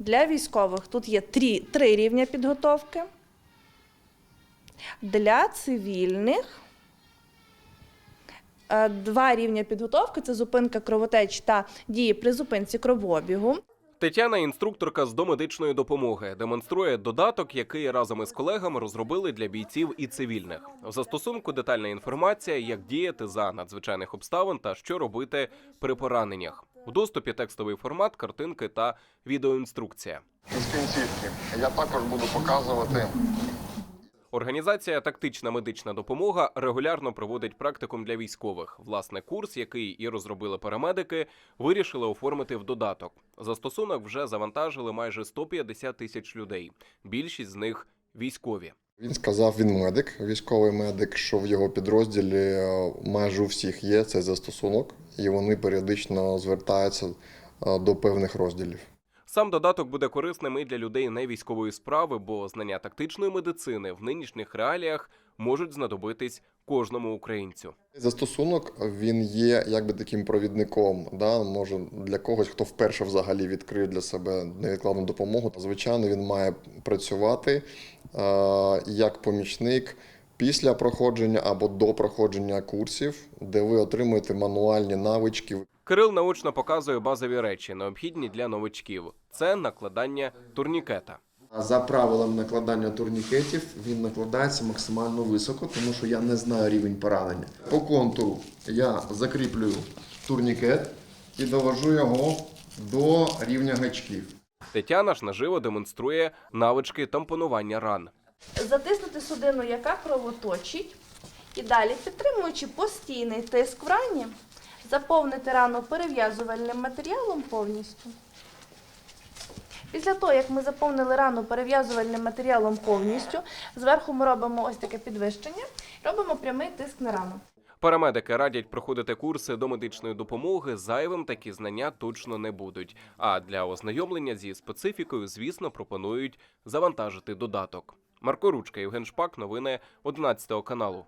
Для військових тут є три, три рівня підготовки. Для цивільних е, два рівня підготовки це зупинка кровотеч та дії при зупинці кровообігу. Тетяна, інструкторка з домедичної допомоги, демонструє додаток, який разом із колегами розробили для бійців і цивільних. В застосунку детальна інформація, як діяти за надзвичайних обставин та що робити при пораненнях. У доступі текстовий формат, картинки та відеоінструкція. Із кінцівки. Я також буду показувати Організація Тактична медична допомога регулярно проводить практикум для військових. Власне, курс, який і розробили парамедики, вирішили оформити в додаток. Застосунок вже завантажили майже 150 тисяч людей. Більшість з них військові. Він сказав, він медик, військовий медик, що в його підрозділі е, майже у всіх є цей застосунок, і вони періодично звертаються е, до певних розділів. Сам додаток буде корисним і для людей не військової справи, бо знання тактичної медицини в нинішніх реаліях можуть знадобитись кожному українцю. Застосунок він є якби таким провідником. Да? Може для когось, хто вперше взагалі відкрив для себе невідкладну допомогу. Звичайно, він має працювати як помічник після проходження або до проходження курсів, де ви отримуєте мануальні навички. Кирил наочно показує базові речі, необхідні для новачків. Це накладання турнікета. За правилами накладання турнікетів він накладається максимально високо, тому що я не знаю рівень поранення. По контуру я закріплюю турнікет і довожу його до рівня гачків. Тетяна ж наживо демонструє навички тампонування ран. Затиснути судину, яка кровоточить, і далі, підтримуючи постійний тиск в рані, заповнити рану перев'язувальним матеріалом повністю. Після того, як ми заповнили рану перев'язувальним матеріалом повністю, зверху ми робимо ось таке підвищення, робимо прямий тиск на рану. Парамедики радять проходити курси до медичної допомоги. Зайвим такі знання точно не будуть. А для ознайомлення зі специфікою, звісно, пропонують завантажити додаток. Марко Ручка, Євген Шпак, новини 11 каналу.